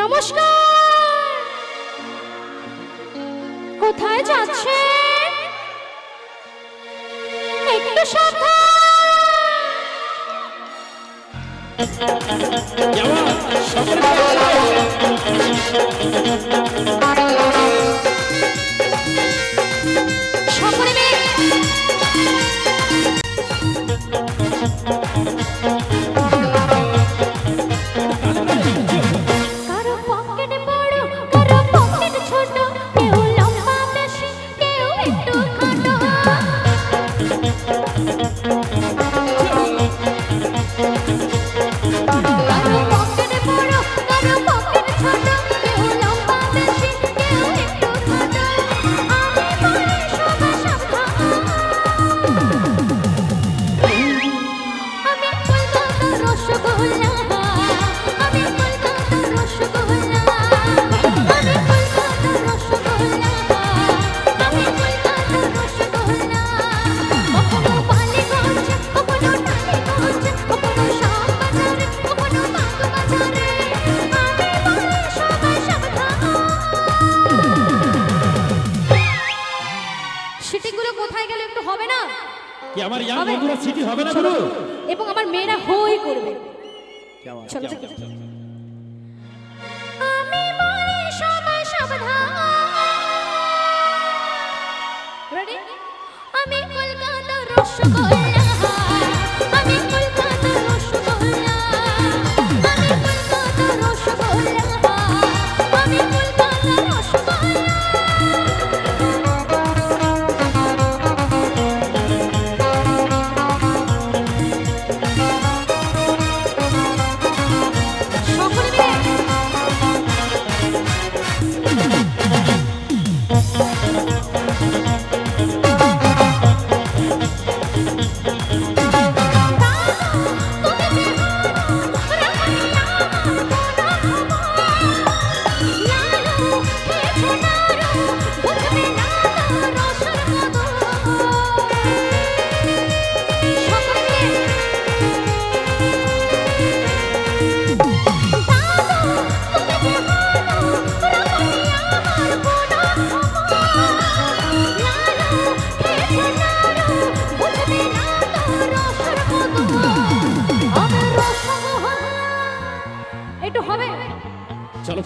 নমস্কার। কোথায় যাচ্ছে একটু সাবধান। কি আমার ইয়াং বন্ধুরা সিটি হবে না এবং আমার মেয়েরা হই করবে। চলো।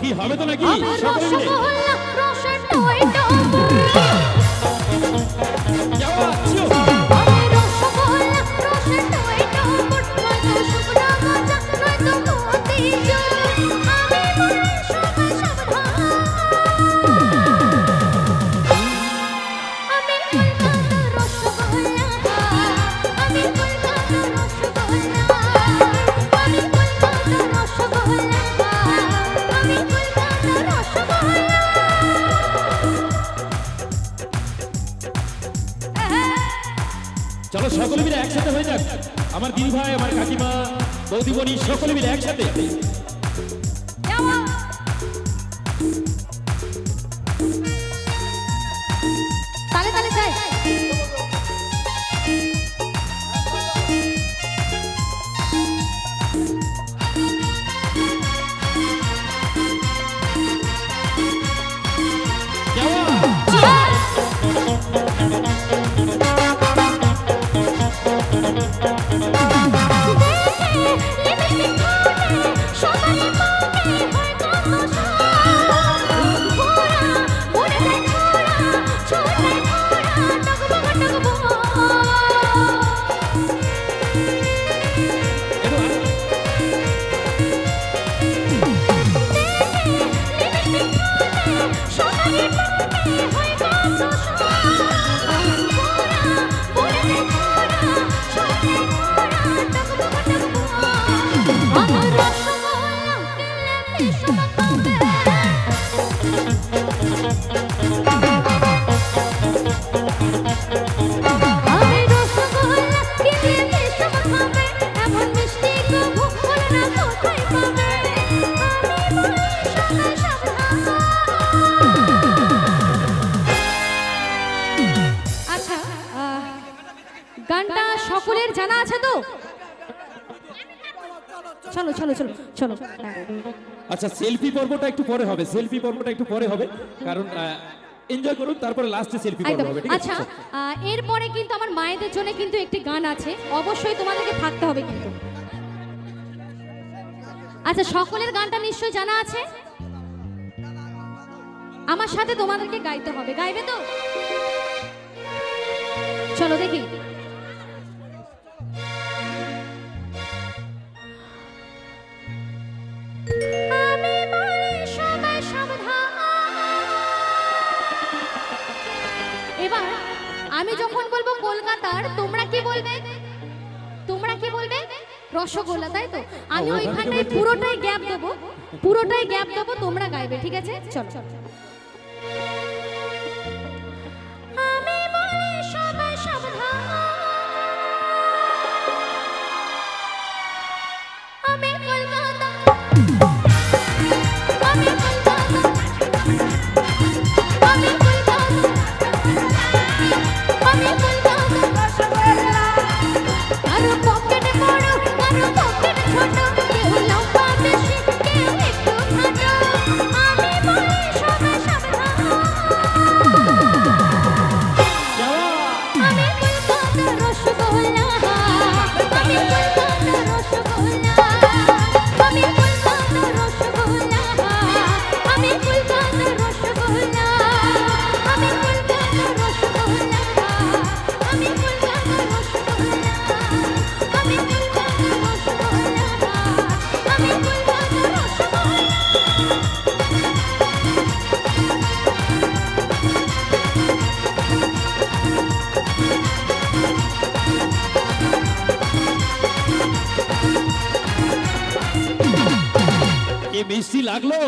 কি হবে তো নাকি? সকলে মিলে সকলে মিলে একসাথে হয়ে যাক। আমার দিদি ভাই আমার কাকিমা বৌদিবনী সকলে মিলে একসাথে। জানা আছে তো? চলো চলো চলো চলো। আচ্ছা সেলফি পর্বটা একটু পরে হবে সেলফি পর্বটা একটু পরে হবে কারণ এনজয় করুন তারপরে লাস্টে সেলফি পর্ব হবে আচ্ছা এরপরে কিন্তু আমার মায়েদের জন্য কিন্তু একটি গান আছে অবশ্যই তোমাদেরকে থাকতে হবে কিন্তু। আচ্ছা সকলের গানটা নিশ্চয় জানা আছে? আমার সাথে তোমাদেরকে গাইতে হবে গাইবে তো? চলো দেখি। এবার আমি যখন বলব কলকাতার তোমরা কি বলবে? তোমরা কি বলবে? রসগোল্লা তাই তো? আমি ওইখানটায় পুরোটাই গ্যাপ দেবো। পুরোটাই গ্যাপ দেবো তোমরা গাইবে ঠিক আছে? চলো চলো। লাগলো